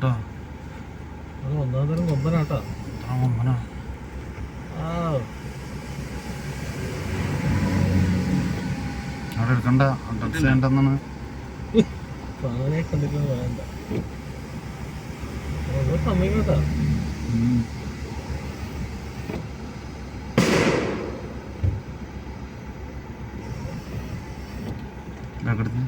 കേട്ടോ. അത് ഒന്നാം തരം കൊമ്പനാട്ടോ. ഇത്ര കൊമ്പനാ? ആ. അവിടെ എടുക്കണ്ട. ഡ്രസ് വേണ്ടെന്നാണ്. സാധനെ കണ്ടിട്ട് വേണ്ട. സമയം കേട്ടാ. ഇതാക്കെടുത്ത്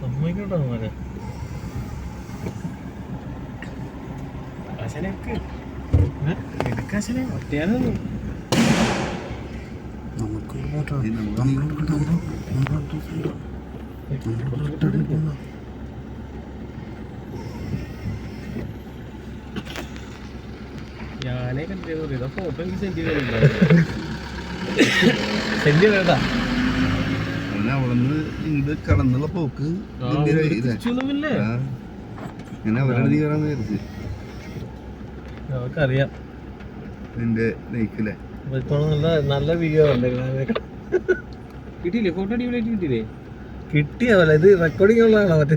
സമ്മതിക്കട്ടോ മോനെ? നമുക്ക് ഇങ്ങോട്ട് നമ്മളിങ്ങോട്ട് നമ്മൾ നമ്മളെ ഞാനേ കണ്ടിരുന്നു ഇതാ ഫോട്ടോ എനിക്ക് സെൻഡ് ചെയ്തില്ല സെൻഡ് ചെയ്തേട്ടാ അങ്ങനെ അവിടുന്ന് കടന്നുള്ള പോക്ക്. ഞാൻ അവരുടെ നീ വരാൻ വിചാരിച്ചു അവർക്കറിയാം. നിന്റെ നെയ്ക്കില്ലേ ഇപ്പൊ നല്ല നല്ല വീഡിയോ ഉണ്ട് കിട്ടിയില്ലേ? ഫോട്ടോ അടിപൊളിയായിട്ട് കിട്ടിയില്ലേ? കിട്ടിയ പോലെ ഇത് റെക്കോർഡിംഗ് ഉള്ളതാണോ മറ്റേ